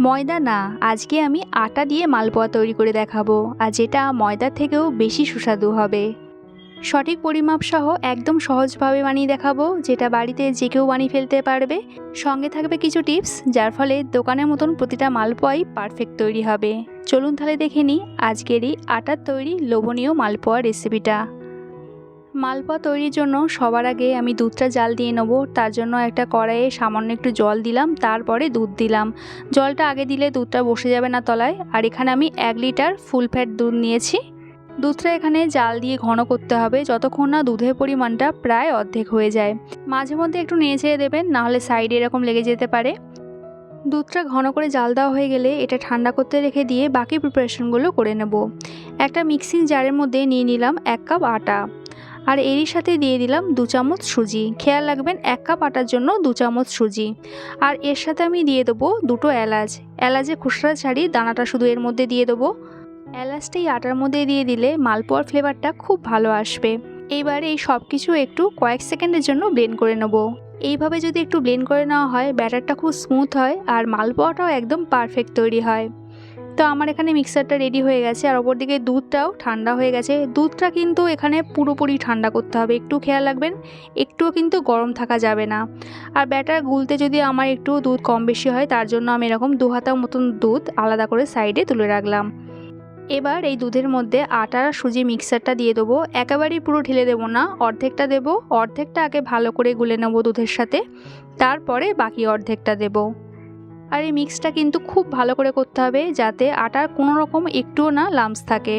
ময়দা না, আজকে আমি আটা দিয়ে মালপোয়া তৈরি করে দেখাবো, আর যেটা ময়দার থেকেও বেশি সুস্বাদু হবে। সঠিক পরিমাপ সহ একদম সহজভাবে বানিয়ে দেখাবো, যেটা বাড়িতে যে কেউ বানিয়ে ফেলতে পারবে। সঙ্গে থাকবে কিছু টিপস, যার ফলে দোকানের মতন প্রতিটা মালপোয়াই পারফেক্ট তৈরি হবে। চলুন তাহলে দেখে নিই আজকেরই আটার তৈরি লোভনীয় মালপোয়া রেসিপিটা মালপোয়া তৈরির জন্য সবার আগে আমি দুধটা জাল দিয়ে নেব। তার জন্য একটা কড়াইয়ে সামান্য একটু জল দিলাম, তারপরে দুধ দিলাম। জলটা আগে দিলে দুধটা বসে যাবে না তলায়। আর এখানে আমি এক লিটার ফুল ফ্যাট দুধ নিয়েছি। দুধটা এখানে জাল দিয়ে ঘন করতে হবে, যতক্ষণ না দুধের পরিমাণটা প্রায় অর্ধেক হয়ে যায়। মাঝে মধ্যে একটু নিয়ে ছেড়ে দেবেন নাহলে সাইডে এরকম লেগে যেতে পারে। দুধটা ঘন করে জাল দেওয়া হয়ে গেলে এটা ঠান্ডা করতে রেখে দিয়ে বাকি প্রিপারেশনগুলো করে নেব। একটা মিক্সিং জারের মধ্যে নিয়ে নিলাম এক কাপ আটা। আর এরই সাথে দিয়ে দিলাম দু চামচ সুজি। খেয়াল রাখবেন, এক কাপ আটার জন্য দু চামচ সুজি। আর এর সাথে আমি দিয়ে দেবো দুটো এলাচ। এলাচে খুচরা ছাড়িয়ে দানাটা শুধু এর মধ্যে দিয়ে দেবো। এলাচটা এই আটার মধ্যে দিয়ে দিলে মালপোয়ার ফ্লেভারটা খুব ভালো আসবে। এইবারে এই সব কিছু একটু কয়েক সেকেন্ডের জন্য ব্লেন্ড করে নেব। এইভাবে যদি একটু ব্লেন্ড করে নেওয়া হয়, ব্যাটারটা খুব স্মুথ হয় আর মালপোয়াটাও একদম পারফেক্ট তৈরি হয়। তো আমার এখানে মিক্সারটা রেডি হয়ে গেছে আর ওপর দিকে দুধটাও ঠান্ডা হয়ে গেছে। দুধটা কিন্তু এখানে পুরোপুরি ঠান্ডা করতে হবে। একটু খেয়াল রাখবেন, একটুও কিন্তু গরম থাকা যাবে না। আর ব্যাটার গুলতে যদি আমার একটু দুধ কম বেশি হয়, তার জন্য আমি এরকম দু হাতা মতন দুধ আলাদা করে সাইডে তুলে রাখলাম। এবার এই দুধের মধ্যে আটা আর সুজি মিক্সারটা দিয়ে দেবো। একেবারেই পুরো ঢেলে দেবো না, অর্ধেকটা দেবো। অর্ধেকটা আগে ভালো করে গুলে নেব দুধের সাথে। তারপরে বাকি অর্ধেকটা দেবো। আর এই মিক্সটা কিন্তু খুব ভালো করে করতে হবে যাতে আটার কোনো রকম একটুও না লামস থাকে।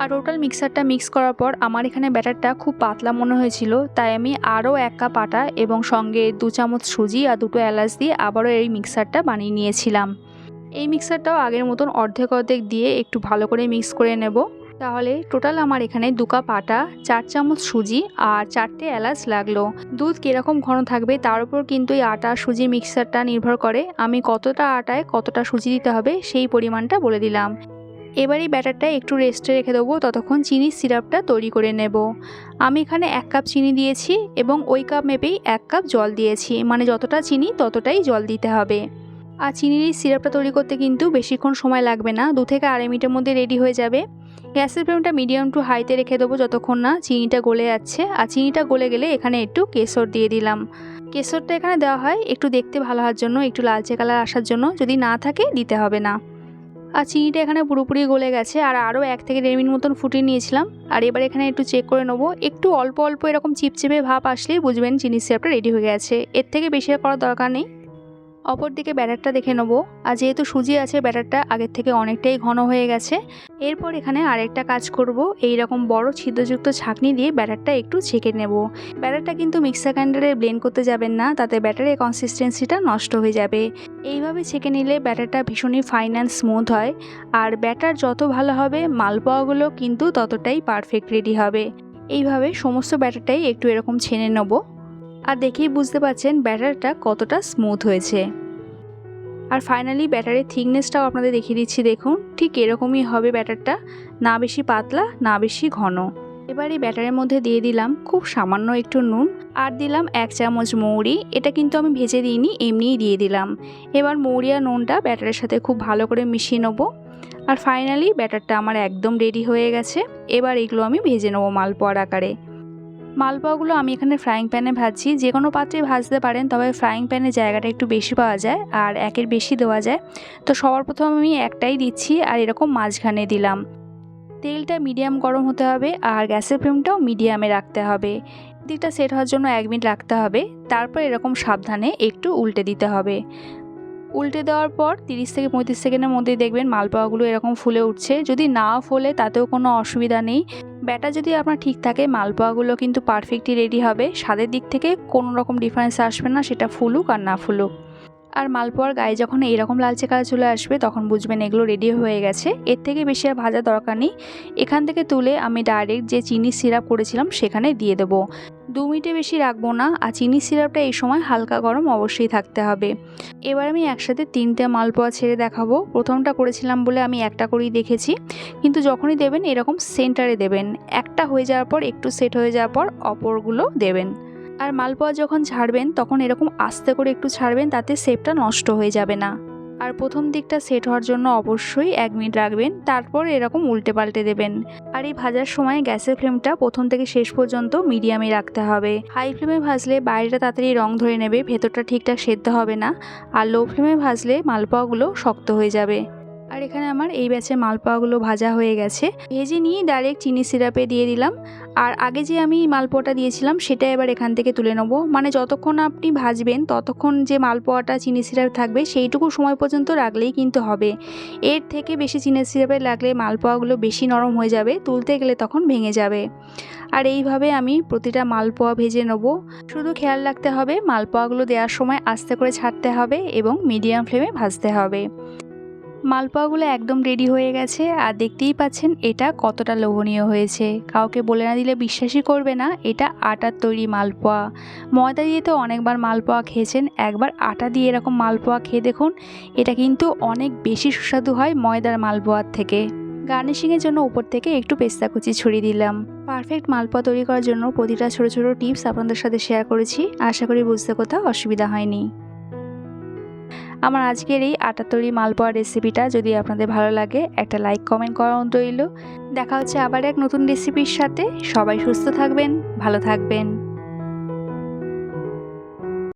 আর টোটাল মিক্সারটা মিক্স করার পর আমার এখানে ব্যাটারটা খুব পাতলা মনে হয়েছিল, তাই আমি আরও এক কাপ আটা এবং সঙ্গে দু চামচ সুজি আর দুটো এলাচ দিয়ে আবারও এই মিক্সারটা বানিয়ে নিয়েছিলাম। এই মিক্সারটাও আগের মতন অর্ধেক অর্ধেক দিয়ে একটু ভালো করে মিক্স করে নেব। তাহলে টোটাল আমার এখানে দু কাপ আটা, চার চামচ সুজি আর চারটে এলাচ লাগল। দুধ কীরকম ঘন থাকবে তার উপর কিন্তু এই আটা সুজি মিক্সারটা নির্ভর করে। আমি কতটা আটায় কতটা সুজি দিতে হবে সেই পরিমাণটা বলে দিলাম। এবার এই ব্যাটারটা একটু রেস্টে রেখে দেবো, ততক্ষণ চিনির সিরাপটা তৈরি করে নেব। আমি এখানে এক কাপ চিনি দিয়েছি এবং ওই কাপ মেপেই এক কাপ জল দিয়েছি মানে যতটা চিনি ততটাই জল দিতে হবে। আর চিনির সিরাপটা তৈরি করতে কিন্তু বেশিক্ষণ সময় লাগবে না, দু থেকে আড়াই মিনিটের মধ্যে রেডি হয়ে যাবে। গ্যাসের ফ্লেমটা মিডিয়াম টু হাইতে রেখে দেবো যতক্ষণ না চিনিটা গলে যাচ্ছে। আর চিনিটা গলে গেলে এখানে একটু কেশর দিয়ে দিলাম। কেশরটা এখানে দেওয়া হয় একটু দেখতে ভালো হওয়ার জন্য, একটু লালচে কালার আসার জন্য। যদি না থাকে, দিতে হবে না। আর চিনিটা এখানে পুরোপুরি গলে গেছে। আর আরও এক থেকে দেড় মিনিট মতন ফুটিয়ে নিয়েছিলাম। আর এবার এখানে একটু চেক করে নেব। একটু অল্প অল্প এরকম চিপচিপে ভাব আসলেই বুঝবেন চিনির সিরাপটা রেডি হয়ে গেছে। এর থেকে বেশি করার দরকার নেই। অপর দিকে ব্যাটারটা দেখে নেব। আর যেহেতু সুজি আছে, ব্যাটারটা আগের থেকে অনেকটাই ঘন হয়ে গেছে। এরপর এখানে আরেকটা কাজ করব। এই রকম বড় ছিদ্রযুক্ত ছাঁকনি দিয়ে ব্যাটারটা একটু ছেঁকে নেব। ব্যাটারটা কিন্তু মিক্সার গ্রাইন্ডারে ব্লেন্ড করতে যাবেন না, তাতে ব্যাটারের কনসিস্টেন্সিটা নষ্ট হয়ে যাবে। এইভাবে ছেঁকে নিলে ব্যাটারটা ভীষণই ফাইন অ্যান্ড স্মুথ হয়। আর ব্যাটার যত ভালো হবে মালপোয়াগুলো কিন্তু ততটাই পারফেক্ট রেডি হবে। এইভাবে সমস্ত ব্যাটারটাই একটু এরকম ছেনে নেব। আর দেখেই বুঝতে পারছেন ব্যাটারটা কতটা স্মুথ হয়েছে। আর ফাইনালি ব্যাটারের থিকনেসটাও আপনাদের দেখিয়ে দিচ্ছি, দেখুন। ঠিক এরকমই হবে ব্যাটারটা, না বেশি পাতলা, না বেশি ঘন। এবার এই ব্যাটারের মধ্যে দিয়ে দিলাম খুব সামান্য একটু নুন, আর দিলাম এক চামচ মৌরি। এটা কিন্তু আমি ভেজে দিইনি, এমনিই দিয়ে দিলাম। এবার মৌরি আর নুনটা ব্যাটারের সাথে খুব ভালো করে মিশিয়ে নেব। আর ফাইনালি ব্যাটারটা আমার একদম রেডি হয়ে গেছে। এবার এগুলো আমি ভেজে নেব মালপোয়ার আকারে। মালপোয়াগুলো আমি এখানে ফ্রাইং প্যানে ভাজছি। যে কোনো পাত্রে ভাজতে পারেন, তবে ফ্রাইং প্যানে জায়গাটা একটু বেশি পাওয়া যায় আর একের বেশি দেওয়া যায়। তো সবার প্রথম আমি একটাই দিচ্ছি আর এরকম মাঝখানে দিলাম। তেলটা মিডিয়াম গরম হতে হবে আর গ্যাসের ফ্লেমটাও মিডিয়ামে রাখতে হবে। দিকটা সেট হওয়ার জন্য এক মিনিট রাখতে হবে। তারপর এরকম সাবধানে একটু উল্টে দিতে হবে। উল্টে দেওয়ার পর তিরিশ থেকে পঁয়ত্রিশ সেকেন্ডের মধ্যেই দেখবেন মালপোয়াগুলো এরকম ফুলে উঠছে। যদি না ফোলে তাতেও কোনো অসুবিধা নেই। ব্যাটার যদি আপনার ঠিক থাকে, মালপোয়াগুলো কিন্তু পারফেক্টলি রেডি হবে। স্বাদের দিক থেকে কোনো রকম ডিফারেন্স আসবে না, সেটা ফুলুক আর না ফুলুক। আর মালপোয়ার গায়ে যখন এইরকম লালচে কালার চলে আসবে, তখন বুঝবেন এগুলো রেডি হয়ে গেছে। এর থেকে বেশি আর ভাজা দরকার নেই। এখান থেকে তুলে আমি ডাইরেক্ট যে চিনি সিরাপ করেছিলাম, সেখানে দিয়ে দেবো। দু মিনিটে বেশি রাখব না আর চিনি সিরাপটা এই সময় হালকা গরম অবশ্যই থাকতে হবে। এবার আমি একসাথে তিনটে মালপোয়া ছেড়ে দেখাবো। প্রথমটা করেছিলাম বলে আমি একটা করেই দেখেছি। কিন্তু যখনই দেবেন এরকম সেন্টারে দেবেন। একটা হয়ে যাওয়ার পর, একটু সেট হয়ে যাওয়ার পর অপরগুলো দেবেন। আর মালপোয়া যখন ছাড়বেন, তখন এরকম আস্তে করে একটু ছাড়বেন, তাতে শেপটা নষ্ট হয়ে যাবে না। আর প্রথম দিকটা সেট হওয়ার জন্য অবশ্যই এক মিনিট রাখবেন, তারপর এরকম উল্টে পাল্টে দেবেন। আর এই ভাজার সময় গ্যাসের ফ্লেমটা প্রথম থেকে শেষ পর্যন্ত মিডিয়ামে রাখতে হবে। হাই ফ্লেমে ভাজলে বাইরেটা তাড়াতাড়ি রং ধরে নেবে, ভেতরটা ঠিকঠাক সেদ্ধ হবে না। আর লো ফ্লেমে ভাজলে মালপোয়াগুলো শক্ত হয়ে যাবে। আর এখানে আমার এই ব্যাচে মালপোয়াগুলো ভাজা হয়ে গেছে। ভেজে নিয়ে ডাইরেক্ট চিনি সিরাপে দিয়ে দিলাম। আর আগে যে আমি মালপোয়াটা দিয়েছিলাম, সেটা এবার এখান থেকে তুলে নেব। মানে যতক্ষণ আপনি ভাজবেন, ততক্ষণ যে মালপোয়াটা চিনি সিরাপ থাকবে, সেইটুকু সময় পর্যন্ত রাখলেই কিন্তু হবে। এর থেকে বেশি চিনি সিরাপে লাগলে মালপোয়াগুলো বেশি নরম হয়ে যাবে, তুলতে গেলে তখন ভেঙে যাবে। আর এইভাবে আমি প্রতিটা মালপোয়া ভেজে নেব। শুধু খেয়াল রাখতে হবে, মালপোয়াগুলো দেওয়ার সময় আস্তে করে ছাড়তে হবে এবং মিডিয়াম ফ্লেমে ভাজতে হবে। মালপোয়াগুলো একদম রেডি হয়ে গেছে আর দেখতেই পাচ্ছেন এটা কতটা লোভনীয় হয়েছে। কাউকে বলে না দিলে বিশ্বাসই করবে না, এটা আটার তৈরি মালপোয়া। ময়দা দিয়ে তো অনেকবার মালপোয়া খেয়েছেন, একবার আটা দিয়ে এরকম মালপোয়া খেয়ে দেখুন, এটা কিন্তু অনেক বেশি সুস্বাদু হয় ময়দার মালপোয়ার থেকে। গার্নিশিংয়ের জন্য উপর থেকে একটু পেস্তা কুচি ছড়িয়ে দিলাম। পারফেক্ট মালপোয়া তৈরি করার জন্য প্রতিটা ছোটো ছোটো টিপস আপনাদের সাথে শেয়ার করেছি। আশা করি বুঝতে কোথাও অসুবিধা হয়নি। আমার আজকের এই আটা তৈরি মালপোয়া রেসিপিটা যদি আপনাদের ভালো লাগে, একটা লাইক কমেন্ট করা রইল দেখা হচ্ছে আবার এক নতুন রেসিপির সাথে। সবাই সুস্থ থাকবেন, ভালো থাকবেন।